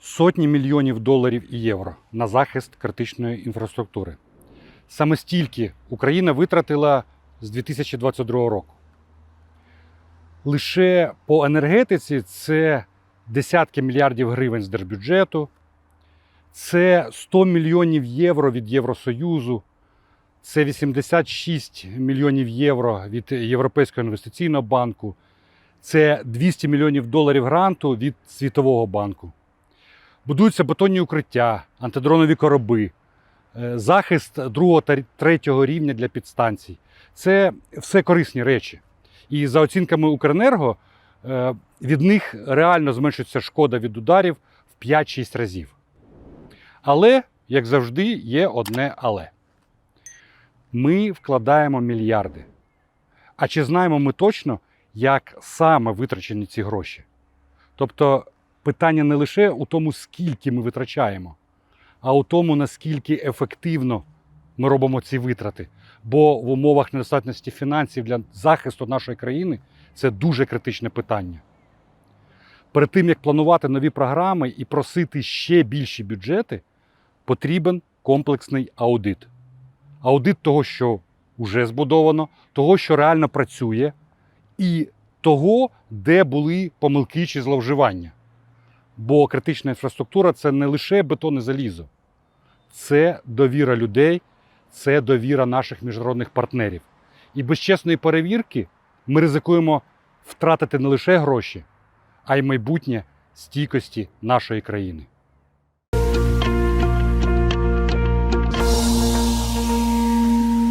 сотні мільйонів доларів і євро на захист критичної інфраструктури. Саме стільки Україна витратила з 2022 року. Лише по енергетиці це десятки мільярдів гривень з держбюджету, це 100 мільйонів євро від Євросоюзу, це 86 мільйонів євро від Європейського інвестиційного банку, це 200 мільйонів доларів гранту від Світового банку. Будуються бетонні укриття, антидронові короби, е, захист другого та третього рівня для підстанцій. Це все корисні речі. І за оцінками Укренерго, е, від них реально зменшується шкода від ударів в 5-6 разів. Але, як завжди, є одне але. Ми вкладаємо мільярди. А чи знаємо ми точно, як саме витрачені ці гроші? Тобто питання не лише у тому, скільки ми витрачаємо, а у тому, наскільки ефективно ми робимо ці витрати. Бо в умовах недостатності фінансів для захисту нашої країни це дуже критичне питання. Перед тим, як планувати нові програми і просити ще більші бюджети, потрібен комплексний аудит. Аудит того, що вже збудовано, того, що реально працює, і того, де були помилки чи зловживання. Бо критична інфраструктура це не лише бетон і залізо, це довіра людей, це довіра наших міжнародних партнерів. І без чесної перевірки ми ризикуємо втратити не лише гроші, а й майбутнє стійкості нашої країни.